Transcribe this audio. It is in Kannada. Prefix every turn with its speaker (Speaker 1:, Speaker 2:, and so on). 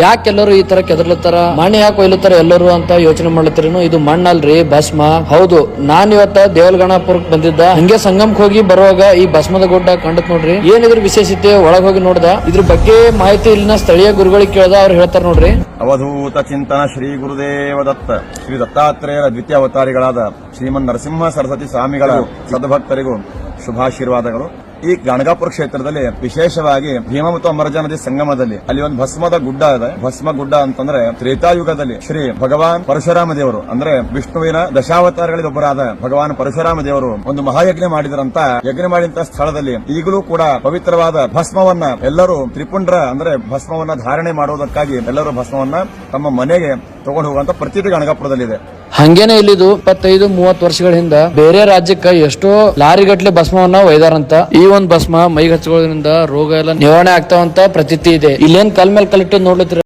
Speaker 1: ಯಾಕೆ ಎಲ್ಲರೂ ಈ ತರ ಕೆದರ್ಲತ್ತಾರ? ಮಣ್ಣು ಯಾಕೆ ಒಯ್ಲತ್ತಾರ ಎಲ್ಲರೂ ಅಂತ ಯೋಚನೆ ಮಾಡ್ಲತ್ತಿರೇನು? ಇದು ಮಣ್ಣಲ್ರಿ, ಭಸ್ಮ. ಹೌದು ನಾನ್ ಇವತ್ತ ದೇವಲ್ಗಣಾಪುರಕ್ ಬಂದಿದ್ದ. ಹಂಗೆ ಸಂಗಮಕ್ ಹೋಗಿ ಬರುವಾಗ ಈ ಭಸ್ಮದ ಗುಡ್ಡ ಕಂಡತ್ ನೋಡ್ರಿ. ಏನಿದ್ರ ವಿಶೇಷತೆ? ಒಳಗ್ ಹೋಗಿ ನೋಡ್ದ. ಇದ್ರ ಬಗ್ಗೆ ಮಾಹಿತಿ ಇಲ್ಲಿನ ಸ್ಥಳೀಯ ಗುರುಗಳಿಗೆ ಕೇಳ್ದ, ಅವ್ರು ಹೇಳ್ತಾರ ನೋಡ್ರಿ.
Speaker 2: ಅವಧೂತ ಚಿಂತನ ಶ್ರೀ ಗುರುದೇವ ದತ್ತ. ಶ್ರೀ ದತ್ತಾತ್ರೇಯರ ದ್ವಿತೀಯ ಅವತಾರಿಗಳಾದ ಶ್ರೀಮನ್ ನರಸಿಂಹ ಸರಸ್ವತಿ ಸ್ವಾಮಿಗಳ ಸದ್ಭಕ್ತರಿಗೂ ಶುಭಾಶೀರ್ವಾದಗಳು. ಈ ಗಣಗಾಪುರ ಕ್ಷೇತ್ರದಲ್ಲಿ ವಿಶೇಷವಾಗಿ ಭೀಮ ಮತ್ತು ಅಮರಜಾ ನದಿ ಸಂಗಮದಲ್ಲಿ ಅಲ್ಲಿ ಒಂದು ಭಸ್ಮದ ಗುಡ್ಡ ಇದೆ. ಭಸ್ಮ ಗುಡ್ಡ ಅಂತಂದ್ರೆ ತ್ರೇತಾಯುಗದಲ್ಲಿ ಶ್ರೀ ಭಗವಾನ್ ಪರಶುರಾಮ ದೇವರು ಅಂದ್ರೆ ವಿಷ್ಣುವಿನ ದಶಾವತಾರಗಳಲ್ಲಿ ಒಬ್ಬರಾದ ಭಗವಾನ್ ಪರಶುರಾಮ ದೇವರು ಒಂದು ಮಹಾಯಜ್ಞ ಮಾಡಿದ್ರಂತ ಯಜ್ಞ ಮಾಡಿದಂತ ಸ್ಥಳದಲ್ಲಿ ಈಗಲೂ ಕೂಡ ಪವಿತ್ರವಾದ ಭಸ್ಮವನ್ನ ಎಲ್ಲರೂ ತ್ರಿಪುಂಡ್ರ, ಅಂದ್ರೆ ಭಸ್ಮವನ್ನ ಧಾರಣೆ ಮಾಡುವುದಕ್ಕಾಗಿ ಎಲ್ಲರೂ ಭಸ್ಮವನ್ನ ತಮ್ಮ ಮನೆಗೆ ತಗೊಂಡು ಹೋಗುವಂತ ಪ್ರತೀತಿ ಗಣಗಾಪುರದಲ್ಲಿದೆ.
Speaker 1: ಹಂಗೇನೆ ಇಲ್ಲಿದು ಇಪ್ಪತ್ತೈದು, ಮೂವತ್ತು ವರ್ಷಗಳ ಹಿಂದ ಬೇರೆ ರಾಜ್ಯಕ್ಕೆ ಎಷ್ಟೋ ಲಾರಿಗಟ್ಲೆ ಭಸ್ಮವನ್ನ ಒಯ್ದಾರಂತ. ಈ ಒಂದ್ ಭಸ್ಮ ಮೈಗೆ ಹಚ್ಕೊಳ್ಳೋದ್ರಿಂದ ರೋಗ ಎಲ್ಲ ನಿವಾರಣೆ ಆಗ್ತಾವಂತ ಪ್ರತೀತಿ ಇದೆ. ಇಲ್ಲೇನ್ ಕಲ್ ಮೇಲೆ ಕಲಿಟ್ಟು ನೋಡ್ಲತ್ತೀರ?